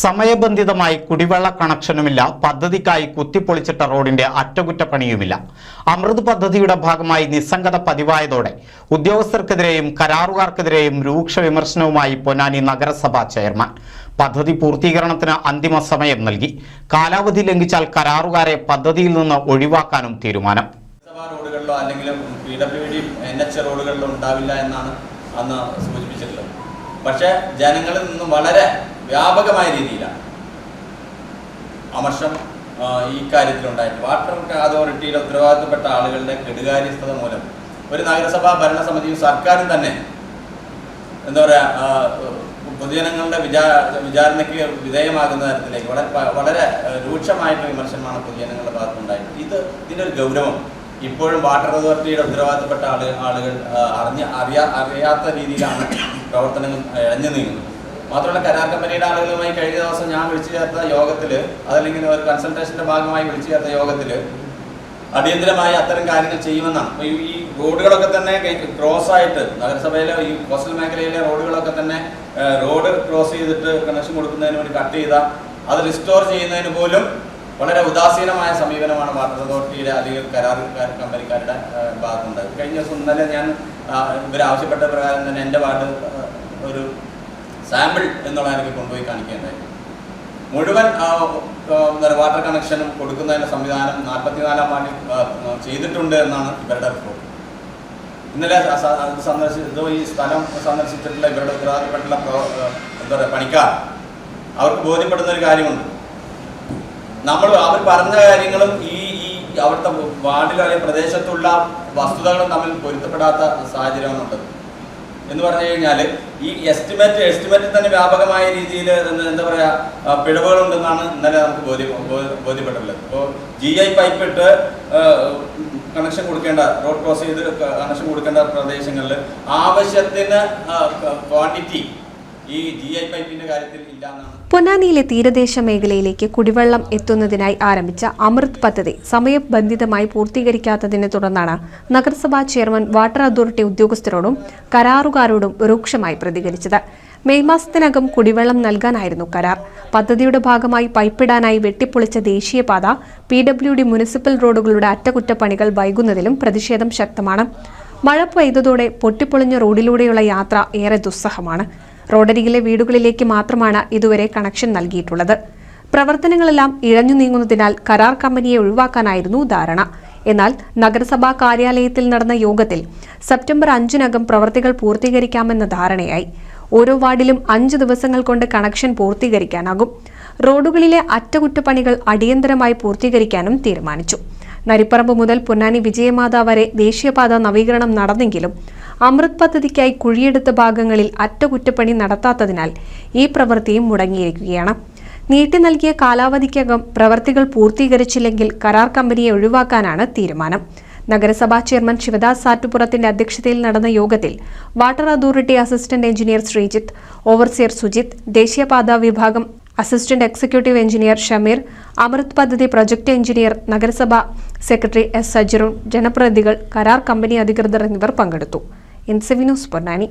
സമയബന്ധിതമായി കുടിവെള്ള കണക്ഷനുമില്ല പദ്ധതിക്കായി കുത്തിപ്പൊളിച്ചിട്ട റോഡിന്റെ അറ്റകുറ്റപ്പണിയുമില്ല. അമൃത് പദ്ധതിയുടെ ഭാഗമായി നിസ്സംഗത പതിവായതോടെ ഉദ്യോഗസ്ഥർക്കെതിരെയും കരാറുകാർക്കെതിരെയും രൂക്ഷ വിമർശനവുമായി പൊന്നാനി നഗരസഭാ ചെയർമാൻ പദ്ധതി പൂർത്തീകരണത്തിന് അന്തിമ സമയം നൽകി. കാലാവധി ലംഘിച്ചാൽ കരാറുകാരെ പദ്ധതിയിൽ നിന്ന് ഒഴിവാക്കാനും തീരുമാനം. റോഡുകളിലോ അല്ലെങ്കിൽ റോഡുകളിലോ ഉണ്ടാവില്ല എന്നാണ് അന്ന് സൂചിപ്പിച്ചിട്ടുള്ളത്. പക്ഷേ ജനങ്ങളിൽ നിന്നും വളരെ വ്യാപകമായ രീതിയിലാണ്. അമർഷം ഈ കാര്യത്തിലുണ്ടായിട്ട്. വാട്ടർ അതോറിറ്റിയുടെ ഉത്തരവാദിത്തപ്പെട്ട ആളുകളുടെ കെടുകാര്യസ്ഥത മൂലം ഒരു നഗരസഭാ ഭരണസമിതിയും സർക്കാരും തന്നെ എന്താ പറയുക പൊതുജനങ്ങളുടെ വിചാ വിചാരണയ്ക്ക് വിധേയമാകുന്ന തരത്തിലേക്ക് വളരെ വളരെ രൂക്ഷമായിട്ടുള്ള വിമർശനമാണ് പൊതുജനങ്ങളുടെ ഭാഗത്തുണ്ടായത് ഇത് ഇതിന്റെ ഒരു ഗൗരവം. ഇപ്പോഴും വാട്ടർ അതോറിറ്റിയുടെ ഉത്തരവാദിത്തപ്പെട്ട ആളുകൾ ആളുകൾ അറിഞ്ഞ അറിയാ അറിയാത്ത രീതിയിലാണ് പ്രവർത്തനങ്ങൾ ഇഴഞ്ഞു നീങ്ങുന്നത്. മാത്രമല്ല കരാർ കമ്പനിയുടെ ആളുകളുമായി കഴിഞ്ഞ ദിവസം ഞാൻ വിളിച്ചു ചേർത്ത യോഗത്തിൽ അതല്ലെങ്കിൽ ഒരു കൺസൾട്ടേഷന്റെ ഭാഗമായി വിളിച്ചു ചേർത്ത യോഗത്തിൽ അടിയന്തരമായി അത്തരം കാര്യങ്ങൾ ചെയ്യുമെന്നാണ്. ഈ- റോഡുകളൊക്കെ തന്നെ ക്രോസ് ആയിട്ട് നഗരസഭയിലെ ഈ കോസ്റ്റൽ മേഖലയിലെ റോഡുകളൊക്കെ തന്നെ റോഡ് ക്രോസ് ചെയ്തിട്ട് കണക്ഷൻ കൊടുക്കുന്നതിന് വേണ്ടി കട്ട് ചെയ്ത അത് റിസ്റ്റോർ ചെയ്യുന്നതിന് പോലും വളരെ ഉദാസീനമായ സമീപനമാണ് വാട്ടർ അതോറിറ്റിയുടെ അധിക കരാർ കമ്പനിക്കാരുടെ ഭാഗത്തുണ്ട്. കഴിഞ്ഞ ദിവസം ഇന്നലെ ഞാൻ ഇവരാവശ്യപ്പെട്ട പ്രകാരം തന്നെ എന്റെ വാർഡ് ഒരു സാമ്പിൾ എന്നുള്ള എനിക്ക് കൊണ്ടുപോയി കാണിക്കേണ്ടായി മുഴുവൻ വാട്ടർ കണക്ഷനും കൊടുക്കുന്നതിന്റെ സംവിധാനം നാൽപ്പത്തിനാലാം വാർഡിൽ ചെയ്തിട്ടുണ്ട് എന്നാണ് ഇവരുടെ റിപ്പോർട്ട് ഇന്നലെ സ- സ- അത് സന്ദർശി ഇത് ഈ സ്ഥലം സന്ദർശിച്ചിട്ടുള്ള ഇവരുടെ ഉത്തരവാദിത്തപ്പെട്ടുള്ള എന്താ പറയുക പണിക്കാർ അവർക്ക് ബോധ്യപ്പെടുന്ന ഒരു കാര്യമുണ്ട്. നമ്മൾ അവർ പറഞ്ഞ കാര്യങ്ങളും ഈ ഈ അവിടുത്തെ വാർഡിലെ പ്രദേശത്തുള്ള വസ്തുതകളും തമ്മിൽ പൊരുത്തപ്പെടാത്ത സാഹചര്യമാണുള്ളത് എന്ന് പറഞ്ഞു കഴിഞ്ഞാൽ ഈ എസ്റ്റിമേറ്റ് എസ്റ്റിമേറ്റിൽ തന്നെ വ്യാപകമായ രീതിയിൽ എന്താ പറയുക പിഴവുകളുണ്ടെന്നാണ് ഇന്നലെ നമുക്ക് ബോധ്യ ബോധ്യപ്പെട്ടുള്ളത് ഇപ്പോൾ ജി ഐ പൈപ്പ് ഇട്ട് കണക്ഷൻ കൊടുക്കേണ്ട റോഡ് ക്രോസ് ചെയ്ത് കണക്ഷൻ കൊടുക്കേണ്ട പ്രദേശങ്ങളിൽ ആവശ്യത്തിന് ക്വാണ്ടിറ്റി ഈ പൊന്നാനിയിലെ തീരദേശ മേഖലയിലേക്ക് കുടിവെള്ളം എത്തുന്നതിനായി ആരംഭിച്ച അമൃത് പദ്ധതി സമയബന്ധിതമായി പൂർത്തീകരിക്കാത്തതിനെ തുടർന്നാണ് നഗരസഭാ ചെയർമാൻ വാട്ടർ അതോറിറ്റി ഉദ്യോഗസ്ഥരോടും കരാറുകാരോടും രൂക്ഷമായി പ്രതികരിച്ചത്. മെയ് മാസത്തിനകം കുടിവെള്ളം നൽകാനായിരുന്നു കരാർ. പദ്ധതിയുടെ ഭാഗമായി പൈപ്പിടാനായി വെട്ടിപ്പൊളിച്ച ദേശീയപാത പി ഡബ്ല്യു ഡി മുനിസിപ്പൽ റോഡുകളുടെ അറ്റകുറ്റപ്പണികൾ വൈകുന്നതിലും പ്രതിഷേധം ശക്തമാണ്. മഴ പെയ്തതോടെ പൊട്ടിപ്പൊളിഞ്ഞ റോഡിലൂടെയുള്ള യാത്ര ഏറെ ദുസ്സഹമാണ്. റോഡരികിലെ വീടുകളിലേക്ക് മാത്രമാണ് ഇതുവരെ കണക്ഷൻ നൽകിയിട്ടുള്ളത്. പ്രവർത്തനങ്ങളെല്ലാം ഇഴഞ്ഞു നീങ്ങുന്നതിനാൽ കരാർ കമ്പനിയെ ഒഴിവാക്കാനായിരുന്നു ധാരണ. എന്നാൽ നഗരസഭാ കാര്യാലയത്തിൽ നടന്ന യോഗത്തിൽ സെപ്റ്റംബർ അഞ്ചിനകം പ്രവർത്തികൾ പൂർത്തീകരിക്കാമെന്ന ധാരണയായി. ഓരോ വാർഡിലും അഞ്ച് ദിവസങ്ങൾ കൊണ്ട് കണക്ഷൻ പൂർത്തീകരിക്കാനാകും. റോഡുകളിലെ അറ്റകുറ്റപ്പണികൾ അടിയന്തരമായി പൂർത്തീകരിക്കാനും തീരുമാനിച്ചു. നരിപ്പറമ്പ് മുതൽ പൊന്നാനി വിജയമാത വരെ ദേശീയപാത നവീകരണം നടന്നെങ്കിലും അമൃത് പദ്ധതിക്കായി കുഴിയെടുത്ത ഭാഗങ്ങളിൽ അറ്റകുറ്റപ്പണി നടത്താത്തതിനാൽ ഈ പ്രവൃത്തിയും മുടങ്ങിയിരിക്കുകയാണ്. നീട്ടി നൽകിയ കാലാവധിക്കകം പ്രവർത്തികൾ പൂർത്തീകരിച്ചില്ലെങ്കിൽ കരാർ കമ്പനിയെ ഒഴിവാക്കാനാണ് തീരുമാനം. നഗരസഭാ ചെയർമാൻ ശിവദാസ് സാറ്റുപുറത്തിന്റെ അധ്യക്ഷതയിൽ നടന്ന യോഗത്തിൽ water authority assistant engineer Sreejith overseer Sujith ദേശീയപാതാ വിഭാഗം assistant executive engineer Shameer Amrut പദ്ധതി പ്രൊജക്ട് എഞ്ചിനീയർ നഗരസഭാ സെക്രട്ടറി എസ് സജിറുൺ ജനപ്രതിനിധികൾ കരാർ കമ്പനി അധികൃതർ എന്നിവർ പങ്കെടുത്തു. V news Ponnani.